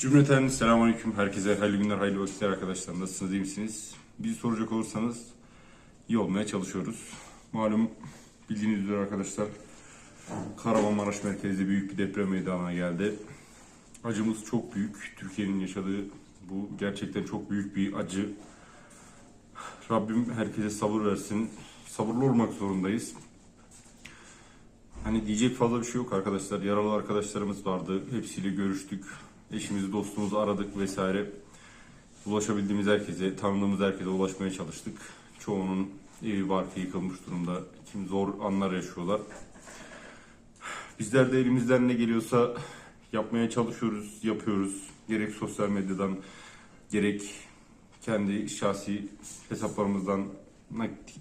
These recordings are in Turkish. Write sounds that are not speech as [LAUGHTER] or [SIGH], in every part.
Cümleten selamünaleyküm herkese hayırlı günler hayırlı vakitler arkadaşlar nasılsınız iyi misiniz? Bizi soracak olursanız iyi olmaya çalışıyoruz. Malum bildiğiniz üzere arkadaşlar Kahramanmaraş merkezli büyük bir deprem meydana geldi. Acımız çok büyük. Türkiye'nin yaşadığı bu gerçekten çok büyük bir acı. Rabbim herkese sabır versin. Sabırlı olmak zorundayız. Hani diyecek fazla bir şey yok arkadaşlar. Yaralı arkadaşlarımız vardı. Hepsiyle görüştük. Eşimizi, dostumuzu aradık vesaire. Ulaşabildiğimiz herkese, tanıdığımız herkese ulaşmaya çalıştık. Çoğunun evi barkı yıkılmış durumda. Kim zor anlar yaşıyorlar. Bizler de elimizden ne geliyorsa yapmaya çalışıyoruz, yapıyoruz. Gerek sosyal medyadan, gerek kendi şahsi hesaplarımızdan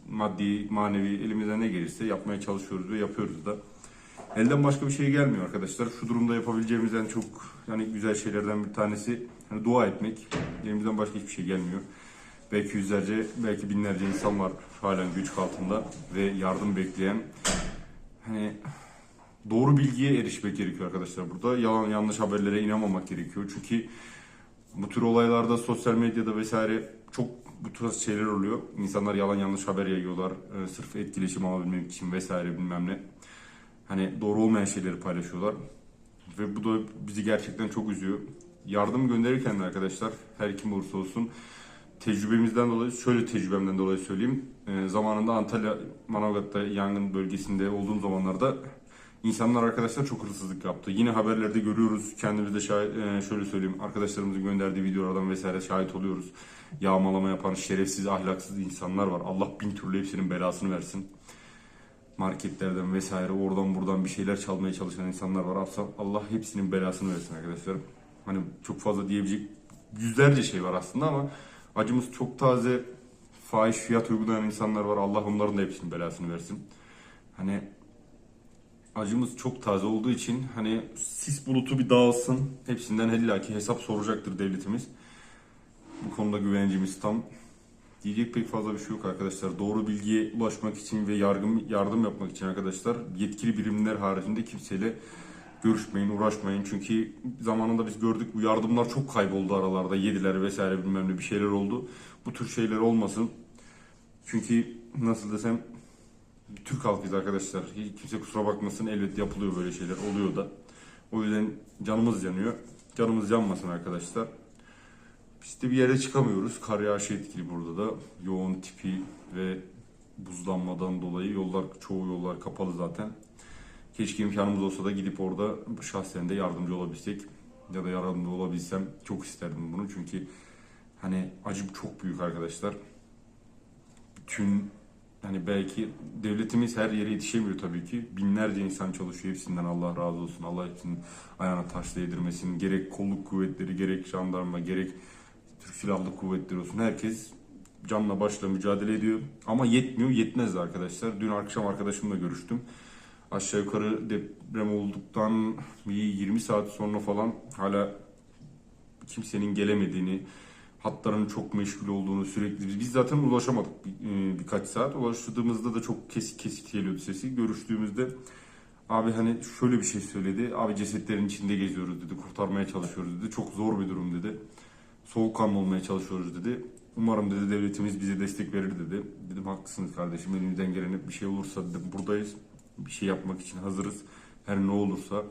maddi, manevi elimizden ne gelirse yapmaya çalışıyoruz ve yapıyoruz da. Elden başka bir şey gelmiyor arkadaşlar. Şu durumda yapabileceğimiz en çok yani güzel şeylerden bir tanesi hani dua etmek. Elimizden başka hiçbir şey gelmiyor. Belki yüzlerce, belki binlerce insan var halen güç altında ve yardım bekleyen. Hani doğru bilgiye erişmek gerekiyor arkadaşlar burada. Yalan yanlış haberlere inanmamak gerekiyor. Çünkü bu tür olaylarda sosyal medyada vesaire çok bu tür şeyler oluyor. İnsanlar yalan yanlış haber yayıyorlar. Ee, sırf etkileşim alabilmek için vesaire bilmem ne. Hani doğru olmayan şeyleri paylaşıyorlar. Ve bu da bizi gerçekten çok üzüyor. Yardım gönderirken de arkadaşlar her kim olursa olsun tecrübemizden dolayı şöyle tecrübemden dolayı söyleyeyim. Ee, zamanında Antalya Manavgat'ta yangın bölgesinde olduğum zamanlarda insanlar arkadaşlar çok hırsızlık yaptı. Yine haberlerde görüyoruz. Kendimiz de şahit, e, şöyle söyleyeyim. Arkadaşlarımızın gönderdiği videolardan vesaire şahit oluyoruz. Yağmalama yapan şerefsiz, ahlaksız insanlar var. Allah bin türlü hepsinin belasını versin marketlerden vesaire oradan buradan bir şeyler çalmaya çalışan insanlar var. Allah hepsinin belasını versin arkadaşlar. Hani çok fazla diyebilecek yüzlerce şey var aslında ama acımız çok taze. Fahiş fiyat uygulayan insanlar var. Allah onların da hepsinin belasını versin. Hani acımız çok taze olduğu için hani sis bulutu bir dağılsın. Hepsinden illaki hesap soracaktır devletimiz. Bu konuda güvencimiz tam. Diyecek pek fazla bir şey yok arkadaşlar. Doğru bilgiye ulaşmak için ve yardım yardım yapmak için arkadaşlar yetkili birimler haricinde kimseyle görüşmeyin, uğraşmayın. Çünkü zamanında biz gördük bu yardımlar çok kayboldu aralarda. Yediler vesaire bilmem ne bir şeyler oldu. Bu tür şeyler olmasın. Çünkü nasıl desem Türk halkıyız arkadaşlar. Hiç kimse kusura bakmasın elbet yapılıyor böyle şeyler. Oluyor da. O yüzden canımız yanıyor. Canımız yanmasın arkadaşlar. De bir yere çıkamıyoruz. Kar yağışı etkili burada da. Yoğun tipi ve buzlanmadan dolayı yollar çoğu yollar kapalı zaten. Keşke imkanımız olsa da gidip orada şahsen de yardımcı olabilsek ya da yardımcı olabilsem çok isterdim bunu çünkü hani acım çok büyük arkadaşlar. Bütün hani belki devletimiz her yere yetişemiyor tabii ki. Binlerce insan çalışıyor. Hepsinden Allah razı olsun. Allah hepsinin ayağına taş değdirmesin. Gerek kolluk kuvvetleri, gerek jandarma, gerek Türk Silahlı Kuvvetleri olsun. Herkes canla başla mücadele ediyor. Ama yetmiyor, yetmez arkadaşlar. Dün akşam arkadaşımla görüştüm. Aşağı yukarı deprem olduktan bir 20 saat sonra falan hala kimsenin gelemediğini, hatların çok meşgul olduğunu sürekli biz zaten ulaşamadık bir, e, birkaç saat. Ulaştığımızda da çok kesik kesik geliyordu sesi. Görüştüğümüzde abi hani şöyle bir şey söyledi. Abi cesetlerin içinde geziyoruz dedi. Kurtarmaya çalışıyoruz dedi. Çok zor bir durum dedi soğukkanlı olmaya çalışıyoruz dedi. Umarım dedi devletimiz bize destek verir dedi. Dedim haklısınız kardeşim elimizden gelen bir şey olursa dedim buradayız. Bir şey yapmak için hazırız. Her ne olursa.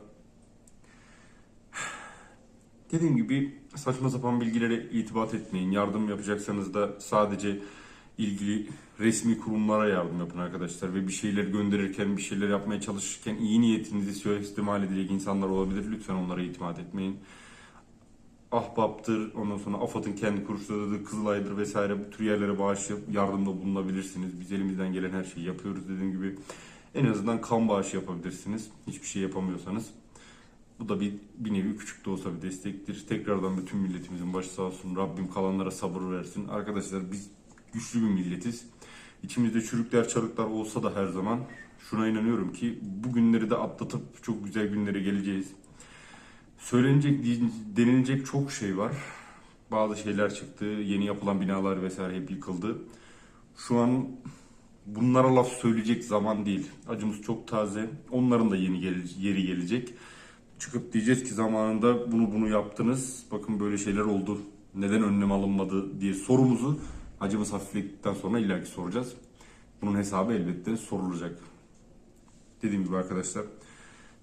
[SIGHS] Dediğim gibi saçma sapan bilgilere itibat etmeyin. Yardım yapacaksanız da sadece ilgili resmi kurumlara yardım yapın arkadaşlar. Ve bir şeyler gönderirken, bir şeyler yapmaya çalışırken iyi niyetinizi suistimal edecek insanlar olabilir. Lütfen onlara itimat etmeyin. Ahbap'tır, ondan sonra AFAD'ın kendi kuruluşlarıdır, Kızılay'dır vesaire bu tür yerlere bağışlayıp yardımda bulunabilirsiniz. Biz elimizden gelen her şeyi yapıyoruz dediğim gibi. En azından kan bağışı yapabilirsiniz. Hiçbir şey yapamıyorsanız. Bu da bir, bir nevi küçük de olsa bir destektir. Tekrardan bütün milletimizin başı sağ olsun. Rabbim kalanlara sabır versin. Arkadaşlar biz güçlü bir milletiz. İçimizde çürükler çarıklar olsa da her zaman şuna inanıyorum ki bu günleri de atlatıp çok güzel günlere geleceğiz. Söylenecek, denilecek çok şey var. Bazı şeyler çıktı. Yeni yapılan binalar vesaire hep yıkıldı. Şu an bunlara laf söyleyecek zaman değil. Acımız çok taze. Onların da yeni yeri gelecek. çıkıp diyeceğiz ki zamanında bunu bunu yaptınız. Bakın böyle şeyler oldu. Neden önlem alınmadı diye sorumuzu acımız hafifledikten sonra illaki soracağız. Bunun hesabı elbette sorulacak. Dediğim gibi arkadaşlar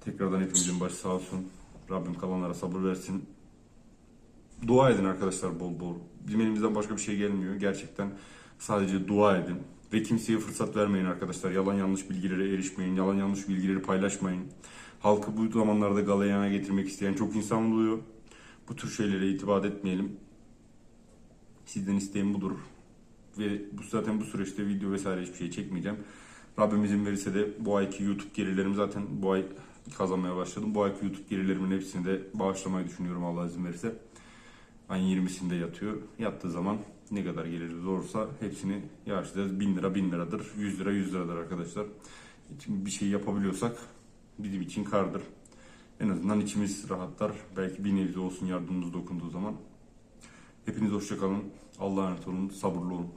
tekrardan hepimizin başı sağ olsun. Rabbim kalanlara sabır versin. Dua edin arkadaşlar bol bol. Bizim elimizden başka bir şey gelmiyor. Gerçekten sadece dua edin. Ve kimseye fırsat vermeyin arkadaşlar. Yalan yanlış bilgilere erişmeyin. Yalan yanlış bilgileri paylaşmayın. Halkı bu zamanlarda galayana getirmek isteyen çok insan oluyor. Bu tür şeylere itibat etmeyelim. Sizden isteğim budur. Ve bu zaten bu süreçte video vesaire hiçbir şey çekmeyeceğim. Rabbim izin verirse de bu ayki YouTube gelirlerim zaten bu ay kazanmaya başladım. Bu ayki YouTube gelirlerimin hepsini de bağışlamayı düşünüyorum Allah izin verirse. Ayın 20'sinde yatıyor. Yattığı zaman ne kadar geliri olursa hepsini yaşlayacağız. 1000 lira 1000 liradır. 100 lira 100 liradır arkadaşlar. Şimdi bir şey yapabiliyorsak bizim için kardır. En azından içimiz rahatlar. Belki bir nebze olsun yardımımız dokunduğu zaman. Hepiniz hoşçakalın. Allah'a emanet olun. Sabırlı olun.